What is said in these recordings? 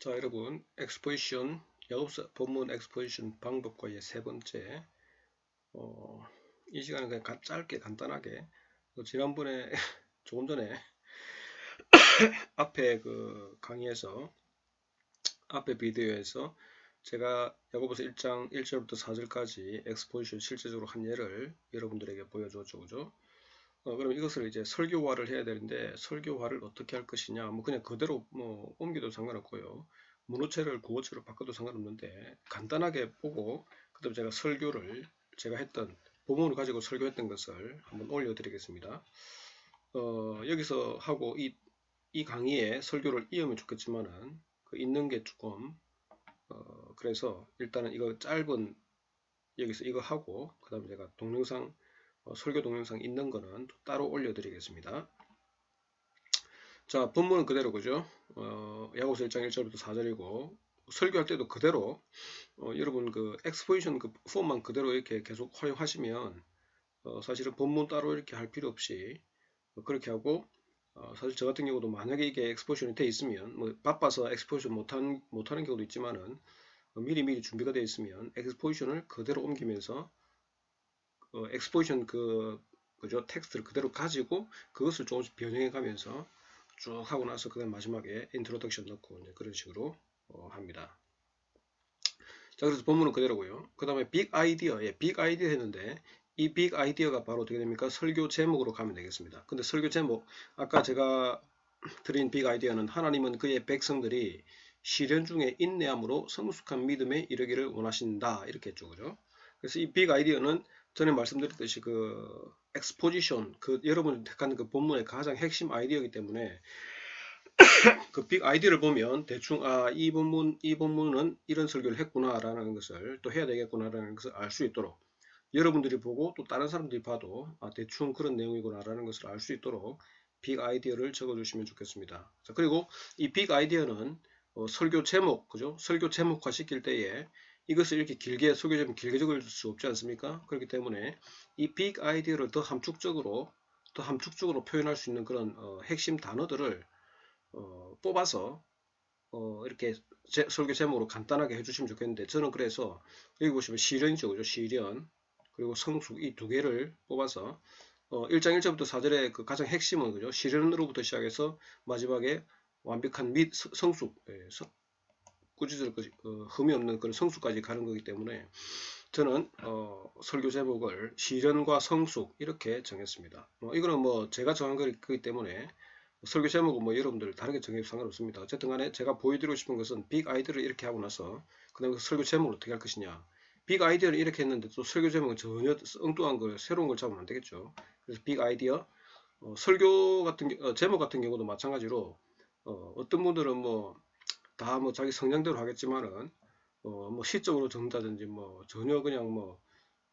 자 여러분 엑스포지션 영업사 본문 엑스포지션 방법과의 세 번째 어, 이 시간은 그냥 가- 짧게 간단하게. 어, 지난번에 조금 전에 앞에 그 강의에서 앞에 비디오에서 제가 야고보서 1장 1절부터 4절까지 엑스포지션 실제적으로 한 예를 여러분들에게 보여줬죠 그죠 어, 그럼 이것을 이제 설교화를 해야 되는데 설교화를 어떻게 할 것이냐? 뭐 그냥 그대로 뭐 옮겨도 상관없고요. 문어체를 구어체로 바꿔도 상관없는데 간단하게 보고 그 다음 제가 설교를 제가 했던 본문을 가지고 설교했던 것을 한번 올려 드리겠습니다. 어, 여기서 하고 이, 이 강의에 설교를 이으면 좋겠지만은 그 있는 게 조금 어, 그래서 일단은 이거 짧은 여기서 이거 하고 그 다음에 제가 동영상 어, 설교 동영상 있는 거는 또 따로 올려드리겠습니다. 자, 본문은 그대로 그죠? 어, 야고보서 1장 1절부터 4절이고 설교할 때도 그대로 어, 여러분 그 엑스포지션 그 폼만 그대로 이렇게 계속 활용하시면 어, 사실은 본문 따로 이렇게 할 필요 없이 어, 그렇게 하고 어, 사실 저 같은 경우도 만약에 이게 엑스포지션이 돼 있으면 뭐 바빠서 엑스포지션 못한, 못하는 경우도 있지만은 어, 미리 미리 준비가 되어 있으면 엑스포지션을 그대로 옮기면서 어, 엑스포지션 그 그죠 텍스트를 그대로 가지고 그것을 조금씩 변형해 가면서 쭉 하고 나서 그다음 마지막에 인트로덕션 넣고 이제 그런 식으로 어, 합니다. 자 그래서 본문은 그대로고요. 그 다음에 빅 아이디어 예, 빅 아이디어 했는데 이 빅 아이디어가 바로 어떻게 됩니까? 설교 제목으로 가면 되겠습니다. 근데 설교 제목 아까 제가 드린 빅 아이디어는 하나님은 그의 백성들이 시련 중에 인내함으로 성숙한 믿음에 이르기를 원하신다 이렇게 했죠 그죠? 그래서 이 빅 아이디어는 전에 말씀드렸듯이 그 엑스포지션 그 여러분이 택한 그 본문의 가장 핵심 아이디어이기 때문에 그 빅 아이디어를 보면 대충 아 이 본문 이 본문은 이런 설교를 했구나라는 것을 또 해야 되겠구나라는 것을 알 수 있도록 여러분들이 보고 또 다른 사람들이 봐도 아 대충 그런 내용이구나라는 것을 알 수 있도록 빅 아이디어를 적어주시면 좋겠습니다. 자 그리고 이 빅 아이디어는 어, 설교 제목 그죠? 설교 제목화 시킬 때에 이것을 이렇게 길게 제목 길게 적을 수 없지 않습니까? 그렇기 때문에 이빅 아이디어를 더 함축적으로 더 함축적으로 표현할 수 있는 그런 어, 핵심 단어들을 어, 뽑아서 어, 이렇게 제, 설교 제목으로 간단하게 해주시면 좋겠는데 저는 그래서 여기 보시면 시련이죠 그죠? 시련. 그리고 성숙 이 두 개를 뽑아서 어, 1장 1절부터 4절의 그 가장 핵심은 그죠? 시련으로부터 시작해서 마지막에 완벽한 및 서- 성숙 예, 서- 꾸짖을 어, 흠이 없는 그런 성숙까지 가는 거기 때문에 저는 어, 설교 제목을 시련과 성숙 이렇게 정했습니다. 뭐 이거는 뭐 제가 정한 거기 때문에 설교 제목은 뭐 여러분들 다르게 정해도 상관없습니다. 어쨌든 간에 제가 보여드리고 싶은 것은 빅 아이디어를 이렇게 하고 나서 그 다음에 설교 제목을 어떻게 할 것이냐 빅 아이디어를 이렇게 했는데 또 설교 제목은 전혀 엉뚱한 걸 새로운 걸 잡으면 안 되겠죠. 그래서 빅 아이디어 어, 설교 같은 겨- 어, 제목 같은 경우도 마찬가지로 어, 떤 분들은 뭐 다 뭐 자기 성향대로 하겠지만은 어, 뭐 시적으로 적는다든지 뭐 전혀 그냥 뭐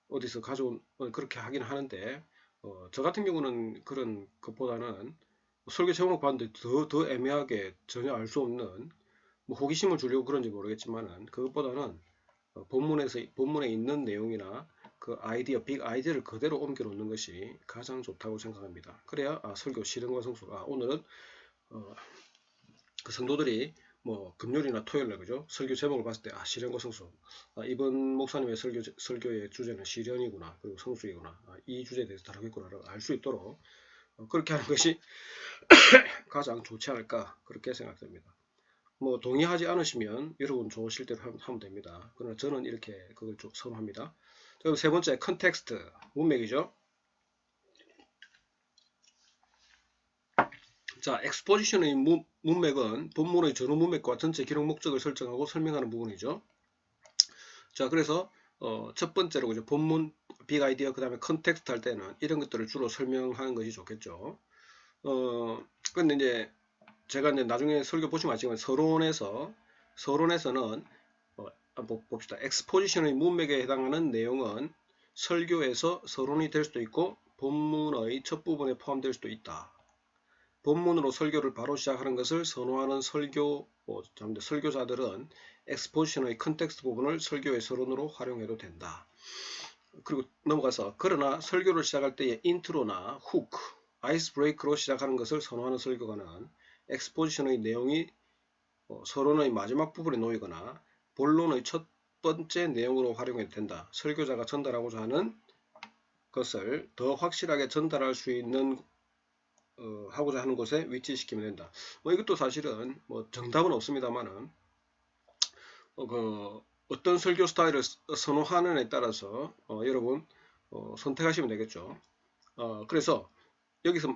어디서 가져온 어, 그렇게 하긴 하는데 어, 저 같은 경우는 그런 것보다는 설교 제목 봤는데 더, 더 애매하게 전혀 알 수 없는 뭐 호기심을 주려고 그런지 모르겠지만은 그것보다는 어, 본문에서 본문에 있는 내용이나 그 아이디어 빅 아이디어를 그대로 옮겨 놓는 것이 가장 좋다고 생각합니다. 그래야 아, 설교 실현과 성숙 아 오늘은 어, 그 성도들이 뭐 금요일이나 토요일날 그죠 설교 제목을 봤을 때아 실현과 성숙 아, 이번 목사님의 설교 설교의 주제는 실현이구나 그리고 성숙이구나 아, 이 주제에 대해서 다루겠구나를 알 수 있도록 어, 그렇게 하는 것이 가장 좋지 않을까 그렇게 생각됩니다. 뭐 동의하지 않으시면 여러분 좋으실 대로 하면, 됩니다. 그러나 저는 이렇게 그걸 좀 선호합니다. 그리고 세 번째 컨텍스트 문맥이죠. 자, 엑스포지션의 문, 문맥은 본문의 전후 문맥과 전체 기록 목적을 설정하고 설명하는 부분이죠. 자, 그래서 어, 첫 번째로 그죠 본문 빅 아이디어 그 다음에 컨텍스트 할 때는 이런 것들을 주로 설명하는 것이 좋겠죠. 어, 근데 이제 제가 이제 나중에 설교 보시면 아시겠지만 서론에서 서론에서는 어, 봅시다. 엑스포지션의 문맥에 해당하는 내용은 설교에서 서론이 될 수도 있고 본문의 첫 부분에 포함될 수도 있다. 본문으로 설교를 바로 시작하는 것을 선호하는 설교 어, 잠깐만요. 설교자들은 엑스포지션의 컨텍스트 부분을 설교의 서론으로 활용해도 된다. 그리고 넘어가서 그러나 설교를 시작할 때의 인트로나 훅, 아이스 브레이크로 시작하는 것을 선호하는 설교가는 엑스포지션의 내용이 어, 서론의 마지막 부분에 놓이거나 본론의 첫 번째 내용으로 활용해도 된다. 설교자가 전달하고자 하는 것을 더 확실하게 전달할 수 있는 어, 하고자 하는 곳에 위치시키면 된다. 뭐 이것도 사실은 뭐 정답은 없습니다만은 어, 그 어떤 설교 스타일을 선호하는에 따라서 어, 여러분 어, 선택하시면 되겠죠. 어, 그래서 여기서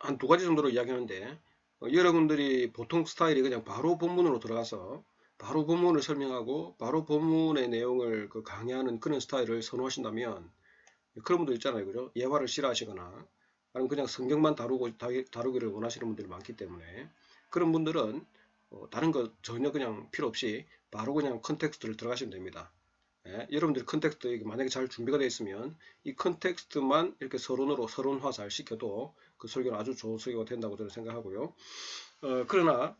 한 두 가지 정도로 이야기하는데 어, 여러분들이 보통 스타일이 그냥 바로 본문으로 들어가서 바로 본문을 설명하고 바로 본문의 내용을 그 강의하는 그런 스타일을 선호하신다면 그런 분들 있잖아요. 그죠? 예화를 싫어하시거나 아니면 그냥 성경만 다루고 다루기를 원하시는 분들이 많기 때문에 그런 분들은 어, 다른 거 전혀 그냥 필요 없이 바로 그냥 컨텍스트를 들어가시면 됩니다. 예, 여러분들이 컨텍스트 만약에 잘 준비가 되어 있으면 이 컨텍스트만 이렇게 서론으로 서론화 잘 시켜도 그 설교는 아주 좋은 설교가 된다고 저는 생각하고요. 어, 그러나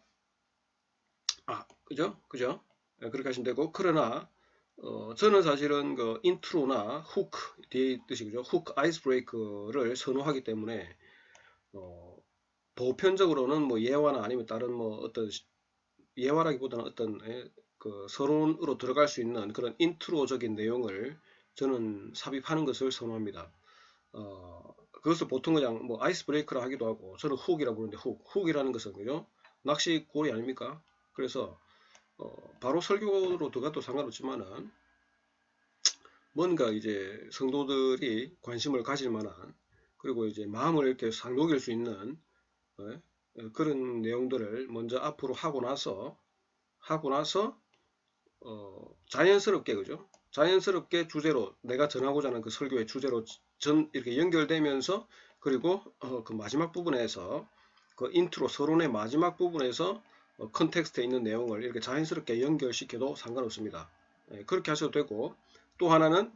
아 그죠 그죠 예, 그렇게 하시면 되고 그러나 어, 저는 사실은 그 인트로나 훅 뒤에 뜻이 그죠 훅 아이스 브레이크를 선호하기 때문에 어, 보편적으로는 뭐 예화나 아니면 다른 뭐 어떤 예화라기보다는 어떤 예, 그 서론으로 들어갈 수 있는 그런 인트로적인 내용을 저는 삽입하는 것을 선호합니다. 어, 그것을 보통 그냥 뭐 아이스 브레이크라 하기도 하고 저는 훅이라고 부르는데 훅, 훅이라는 것은 그죠? 낚시 고리 아닙니까? 그래서 어, 바로 설교로 들어가도 상관없지만은 뭔가 이제 성도들이 관심을 가질 만한 그리고 이제 마음을 이렇게 상 녹일 수 있는 어, 그런 내용들을 먼저 앞으로 하고 나서 하고 나서 어, 자연스럽게 그죠? 자연스럽게 주제로 내가 전하고자 하는 그 설교의 주제로 전 이렇게 연결되면서 그리고 어, 그 마지막 부분에서 그 인트로 서론의 마지막 부분에서 어, 컨텍스트에 있는 내용을 이렇게 자연스럽게 연결시켜도 상관없습니다. 예, 그렇게 하셔도 되고 또 하나는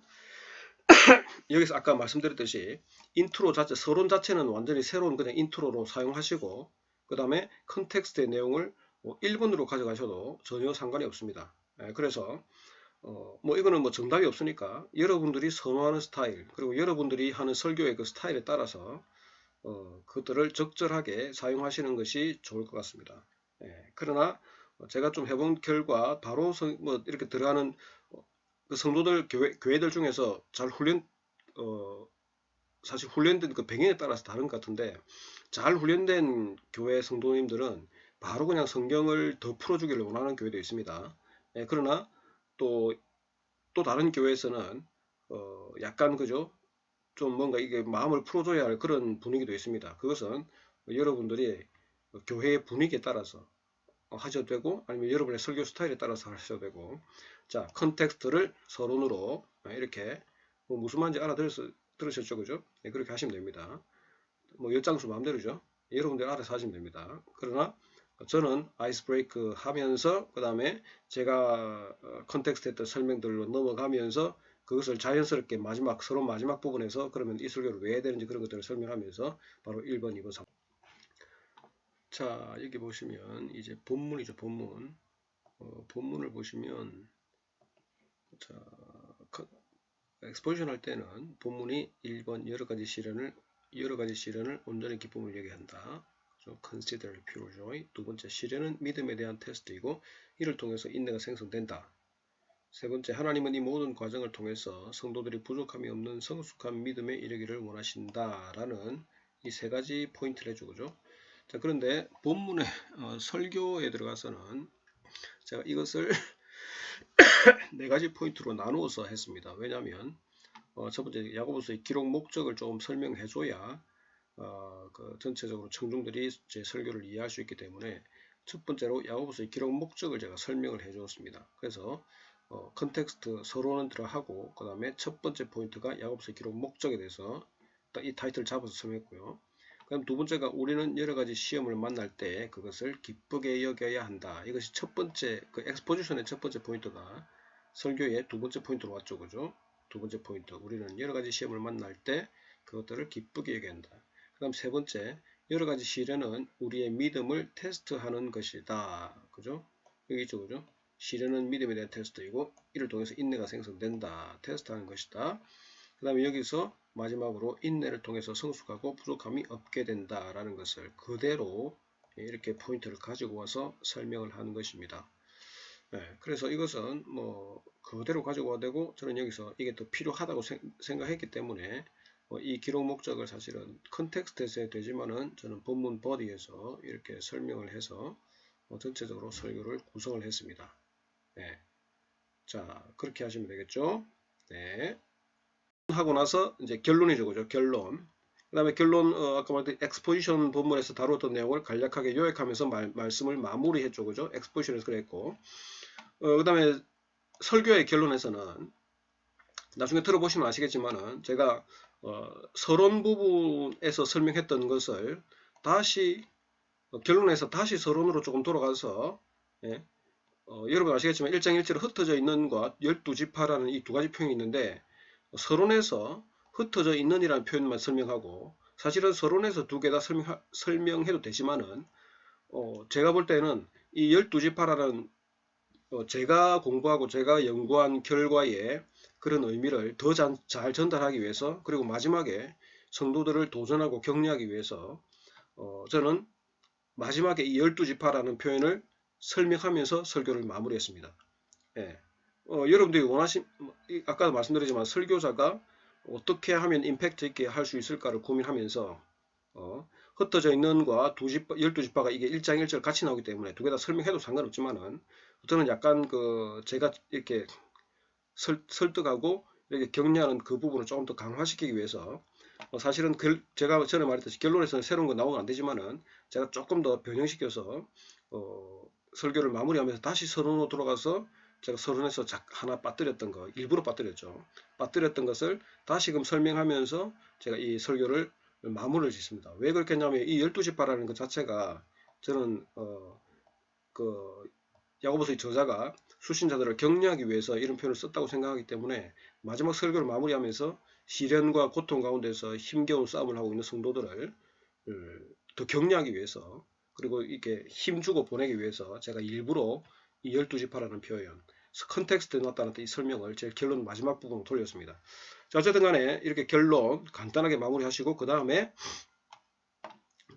여기서 아까 말씀드렸듯이 인트로 자체 서론 자체는 완전히 새로운 그냥 인트로로 사용하시고 그 다음에 컨텍스트의 내용을 뭐 1번으로 가져가셔도 전혀 상관이 없습니다. 예, 그래서 어, 뭐 이거는 뭐 정답이 없으니까 여러분들이 선호하는 스타일 그리고 여러분들이 하는 설교의 그 스타일에 따라서 어, 그것들을 적절하게 사용하시는 것이 좋을 것 같습니다. 예, 그러나 제가 좀 해본 결과 바로 성, 뭐 이렇게 들어가는 어, 그 성도들 교회, 교회들 중에서 잘 훈련 어, 사실 훈련된 그 병행에 따라서 다른 것 같은데 잘 훈련된 교회 성도님들은 바로 그냥 성경을 더 풀어주기를 원하는 교회도 있습니다. 예, 그러나 또, 또 다른 교회에서는 어, 약간 그죠? 좀 뭔가 이게 마음을 풀어줘야 할 그런 분위기도 있습니다. 그것은 여러분들이 교회의 분위기에 따라서 하셔도 되고 아니면 여러분의 설교 스타일에 따라서 하셔도 되고 자 컨텍스트를 서론으로 이렇게 뭐 무슨 말인지 알아들으셨죠 그죠? 네, 그렇게 하시면 됩니다. 뭐 열장수 마음대로죠? 여러분들 알아서 하시면 됩니다. 그러나 저는 아이스 브레이크 하면서 그 다음에 제가 어, 컨텍스트 했던 설명들로 넘어가면서 그것을 자연스럽게 마지막 서로 마지막 부분에서 그러면 이 설교를 왜 해야 되는지 그런 것들을 설명하면서 바로 1번, 2번, 3번 자 여기 보시면 이제 본문이죠 본문 어, 본문을 보시면 자 엑스포지션 할 때는 본문이 1번 여러가지 시련을 여러가지 시련을 온전히 기쁨을 얘기한다 consider pure joy. 두 번째, 시련은 믿음에 대한 테스트이고 이를 통해서 인내가 생성된다. 세 번째, 하나님은 이 모든 과정을 통해서 성도들이 부족함이 없는 성숙한 믿음에 이르기를 원하신다 라는 이 세 가지 포인트를 해주고죠. 자, 그런데 본문의 어, 설교에 들어가서는 제가 이것을 네 가지 포인트로 나누어서 했습니다. 왜냐하면 어, 첫 번째 야고보서의 기록 목적을 조금 설명해 줘야 어, 그 전체적으로 청중들이 제 설교를 이해할 수 있기 때문에 첫 번째로 야고보서의 기록 목적을 제가 설명을 해 주었습니다. 그래서 어, 컨텍스트 서론은 들어가고 그 다음에 첫 번째 포인트가 야고보서의 기록 목적에 대해서 딱이 타이틀을 잡아서 설명했고요. 그럼 두 번째가 우리는 여러 가지 시험을 만날 때 그것을 기쁘게 여겨야 한다. 이것이 첫 번째 그 엑스포지션의 첫 번째 포인트가 설교의 두 번째 포인트로 왔죠. 그죠? 두 번째 포인트. 우리는 여러 가지 시험을 만날 때 그것들을 기쁘게 여겨야 한다. 그 다음 세 번째, 여러 가지 시련은 우리의 믿음을 테스트하는 것이다. 그죠? 여기 있죠, 그죠? 시련은 믿음에 대한 테스트이고, 이를 통해서 인내가 생성된다. 테스트하는 것이다. 그 다음에 여기서 마지막으로 인내를 통해서 성숙하고 부족함이 없게 된다라는 것을 그대로 이렇게 포인트를 가지고 와서 설명을 하는 것입니다. 네, 그래서 이것은 뭐 그대로 가지고 와도 되고 저는 여기서 이게 더 필요하다고 생각했기 때문에 뭐이 기록 목적을 사실은 컨텍스트에서 되지만은 저는 본문 버디에서 이렇게 설명을 해서 뭐 전체적으로 설교를 구성을 했습니다. 네. 자 그렇게 하시면 되겠죠. 네. 하고 나서 이제 결론이죠, 그죠? 결론. 그 다음에 결론, 어, 아까 말했던 엑스포지션 본문에서 다루었던 내용을 간략하게 요약하면서 말, 말씀을 마무리했죠, 그죠? 엑스포지션에서 그랬고. 어, 그 다음에 설교의 결론에서는 나중에 들어보시면 아시겠지만은 제가 어, 서론 부분에서 설명했던 것을 다시 어, 결론에서 다시 서론으로 조금 돌아가서 예, 어, 여러분 아시겠지만 1장 1절에 흩어져 있는과 12지파라는 이 두 가지 표현이 있는데 서론에서 흩어져 있는이라는 표현만 설명하고 사실은 서론에서 두 개 다 설명, 해도 되지만은 어, 제가 볼 때는 이 12지파라는 어, 제가 공부하고 제가 연구한 결과에 그런 의미를 더 잘 전달하기 위해서 그리고 마지막에 성도들을 도전하고 격려하기 위해서 어, 저는 마지막에 이 12지파라는 표현을 설명하면서 설교를 마무리했습니다. 예. 어, 여러분들이 원하신 아까도 말씀드리지만 설교자가 어떻게 하면 임팩트 있게 할 수 있을까를 고민하면서 어, 흩어져 있는과 두 집, 열두 집파가 이게 1장 1절 같이 나오기 때문에 두 개 다 설명해도 상관없지만은 저는 약간 그 제가 이렇게 설, 설득하고 이렇게 격려하는 그 부분을 조금 더 강화시키기 위해서 어, 사실은 그, 제가 전에 말했듯이 결론에서는 새로운 거 나오면 안 되지만은 제가 조금 더 변형시켜서 어, 설교를 마무리하면서 다시 서론으로 돌아가서 제가 서론에서 하나 빠뜨렸던 거 일부러 빠뜨렸죠. 빠뜨렸던 것을 다시금 설명하면서 제가 이 설교를 마무리를 짓습니다. 왜 그렇게 했냐면 이 12지파라는 것 자체가 저는 어, 그 야고보서의 저자가 수신자들을 격려하기 위해서 이런 표현을 썼다고 생각하기 때문에 마지막 설교를 마무리하면서 시련과 고통 가운데서 힘겨운 싸움을 하고 있는 성도들을 더 격려하기 위해서 그리고 이렇게 힘주고 보내기 위해서 제가 일부러 이 12지파라는 표현 컨텍스트에 넣었다는 이 설명을 제 결론 마지막 부분으로 돌렸습니다. 자, 어쨌든 간에 이렇게 결론 간단하게 마무리하시고 그 다음에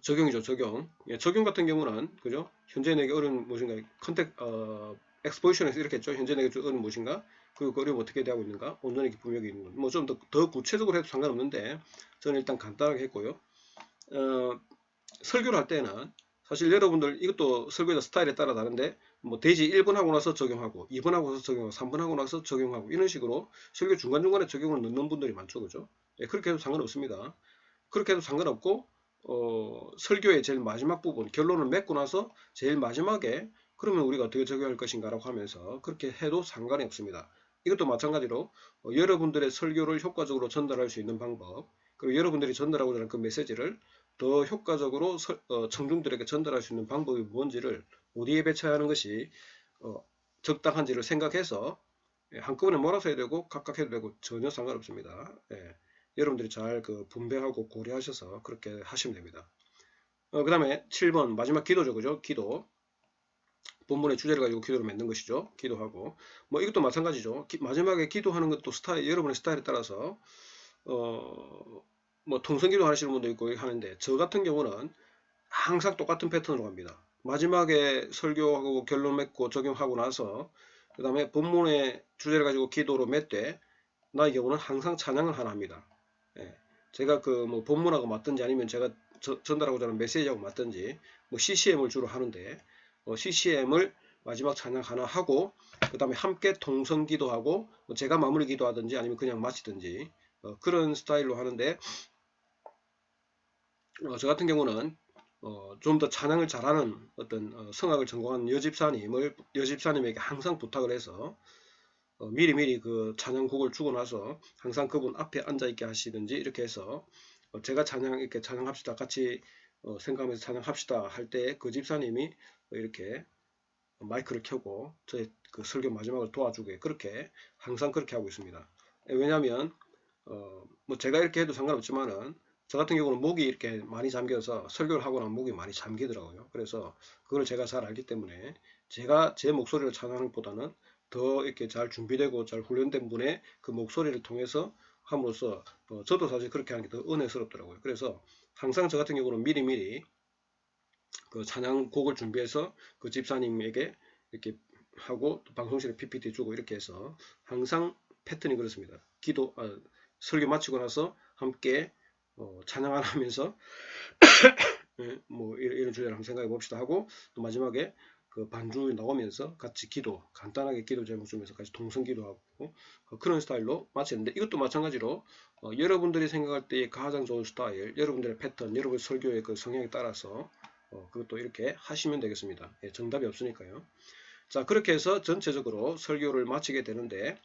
적용이죠, 적용. 예, 적용 같은 경우는 그죠? 현재 내게 어려운 무엇인가 컨텍 어, 엑스포지션에서 이렇게 했죠. 현재 내게 어려운 무엇인가 그리고 그 어려움 어떻게 대하고 있는가 온전히 기쁨력이 있는 것. 뭐좀 더 더 구체적으로 해도 상관없는데 저는 일단 간단하게 했고요. 어, 설교를 할 때는 사실 여러분들 이것도 설교자 스타일에 따라 다른데 뭐 대지 1번 하고 나서 적용하고 2번 하고 나서 적용하고 3번 하고 나서 적용하고 이런 식으로 설교 중간중간에 적용을 넣는 분들이 많죠. 그죠? 예, 그렇게 해도 상관없습니다. 그렇게 해도 상관없고 어, 설교의 제일 마지막 부분 결론을 맺고 나서 제일 마지막에 그러면 우리가 어떻게 적용할 것인가 라고 하면서 그렇게 해도 상관이 없습니다. 이것도 마찬가지로 어, 여러분들의 설교를 효과적으로 전달할 수 있는 방법 그리고 여러분들이 전달하고자 하는 그 메시지를 더 효과적으로 어, 청중들에게 전달할 수 있는 방법이 뭔지를 어디에 배쳐야 하는 것이 어, 적당한지를 생각해서 예, 한꺼번에 몰아서 해야 되고 각각 해도 되고 전혀 상관없습니다. 예, 여러분들이 잘 그 분배하고 고려하셔서 그렇게 하시면 됩니다. 어, 그 다음에 7번 마지막 기도죠. 그죠? 기도. 본문의 주제를 가지고 기도를 맺는 것이죠. 기도하고. 뭐 이것도 마찬가지죠. 기, 마지막에 기도하는 것도 스타일, 여러분의 스타일에 따라서 어, 뭐 통성기도 하시는 분도 있고 하는데 저 같은 경우는 항상 똑같은 패턴으로 갑니다. 마지막에 설교하고 결론 맺고 적용하고 나서 그 다음에 본문의 주제를 가지고 기도로 맺되 나의 경우는 항상 찬양을 하나 합니다. 예. 제가 그 뭐 본문하고 맞든지 아니면 제가 저, 전달하고자 하는 메시지하고 맞든지 뭐 CCM을 주로 하는데 어, CCM을 마지막 찬양 하나 하고 그 다음에 함께 통성 기도하고 뭐 제가 마무리 기도하든지 아니면 그냥 마치든지 어, 그런 스타일로 하는데 어, 저 같은 경우는 어, 좀 더 찬양을 잘하는 어떤 어, 성악을 전공한 여집사님을 여집사님에게 항상 부탁을 해서 어, 미리미리 그 찬양곡을 주고 나서 항상 그분 앞에 앉아 있게 하시든지 이렇게 해서 어, 제가 찬양 이렇게 찬양합시다 같이 어, 생각하면서 찬양합시다 할 때 그 집사님이 이렇게 마이크를 켜고 저의 그 설교 마지막을 도와주게 그렇게 항상 그렇게 하고 있습니다. 왜냐하면 어, 뭐 제가 이렇게 해도 상관없지만은 저 같은 경우는 목이 이렇게 많이 잠겨서 설교를 하고 나면 목이 많이 잠기더라고요. 그래서 그걸 제가 잘 알기 때문에 제가 제 목소리를 찬양하는 것보다는 더 이렇게 잘 준비되고 잘 훈련된 분의 그 목소리를 통해서 함으로써 어, 저도 사실 그렇게 하는 게 더 은혜스럽더라고요. 그래서 항상 저 같은 경우는 미리미리 그 찬양곡을 준비해서 그 집사님에게 이렇게 하고 또 방송실에 PPT 주고 이렇게 해서 항상 패턴이 그렇습니다. 기도 아, 설교 마치고 나서 함께 어, 찬양 안 하면서 예, 뭐 이런, 주제를 한번 생각해 봅시다 하고 또 마지막에 그 반주 나오면서 같이 기도 간단하게 기도 제목 주면서 같이 동성 기도하고 어, 그런 스타일로 마쳤는데 이것도 마찬가지로 어, 여러분들이 생각할 때 가장 좋은 스타일 여러분들의 패턴 여러분 설교의 그 성향에 따라서 어, 그것도 이렇게 하시면 되겠습니다. 예, 정답이 없으니까요. 자 그렇게 해서 전체적으로 설교를 마치게 되는데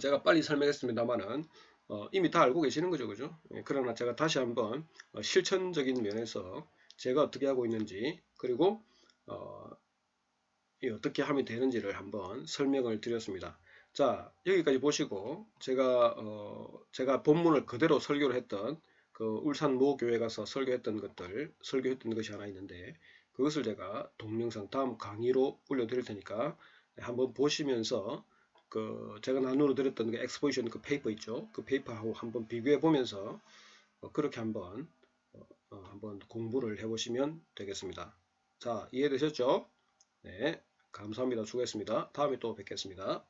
제가 빨리 설명했습니다만은 어, 이미 다 알고 계시는 거죠 그죠 예, 그러나 제가 다시 한번 어, 실천적인 면에서 제가 어떻게 하고 있는지 그리고 어, 떻게 하면 되는지를 한번 설명을 드렸습니다. 자 여기까지 보시고 제가 어, 제가 본문을 그대로 설교를 했던 그 울산 모 교회 가서 설교했던 것들 설교했던 것이 하나 있는데 그것을 제가 동영상 다음 강의로 올려드릴 테니까 한번 보시면서 그 제가 나누어 드렸던 그 엑스포지션 그 페이퍼 있죠 그 페이퍼하고 한번 비교해 보면서 어, 그렇게 한번 어, 어, 한번 공부를 해 보시면 되겠습니다. 자, 이해되셨죠? 네, 감사합니다. 수고했습니다. 다음에 또 뵙겠습니다.